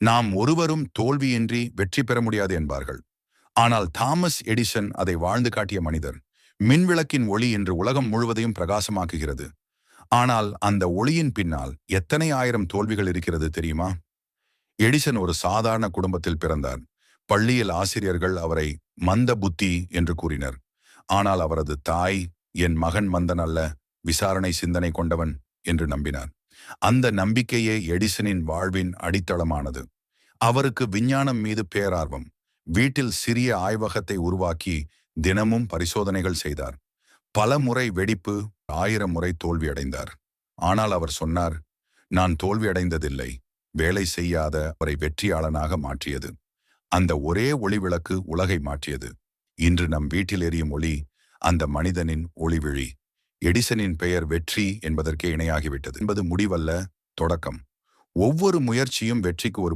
நாம் ஒருவரும் தோல்வியின்றி வெற்றி பெற முடியாது என்பார்கள். ஆனால் தாமஸ் எடிசன் அதை வாழ்ந்து காட்டிய மனிதர் மின்விளக்கின் ஒளி இன்று உலகம் முழுவதையும் பிரகாசமாக்குகிறது. ஆனால் அந்த ஒளியின் பின்னால் எத்தனை ஆயிரம் தோல்விகள் இருக்கிறது தெரியுமா? எடிசன் ஒரு சாதாரண குடும்பத்தில் பிறந்தார். பள்ளியில் ஆசிரியர்கள் அவரை மந்த புத்தி என்று கூறினர். ஆனால் அவரது தாய் என் மகன் மந்தன் அல்ல விசாரணை சிந்தனை கொண்டவன் என்று நம்பினார். அந்த நம்பிக்கையே எடிசனின் வாழ்வின் அடித்தளமானது. அவருக்கு விஞ்ஞானம் மீது பேரார்வம் வீட்டில் சிறிய ஆய்வகத்தை உருவாக்கி தினமும் பரிசோதனைகள் செய்தார். பல முறை வெடிப்பு ஆயிரம் முறை தோல்வியடைந்தார் ஆனால் அவர் சொன்னார் நான் தோல்வியடைந்ததில்லை வேலை செய்யாத அவரை வெற்றியாளனாக மாற்றியது. அந்த ஒரே ஒளிவிளக்கு உலகை மாற்றியது. இன்று நம் வீட்டில் எரியும் ஒளி அந்த மனிதனின் ஒளிவிழி எடிசனின் பெயர் வெற்றி என்பதற்கே இணையாகிவிட்டது. என்பது முடிவல்ல தொடக்கம். ஒவ்வொரு முயற்சியும் வெற்றிக்கு ஒரு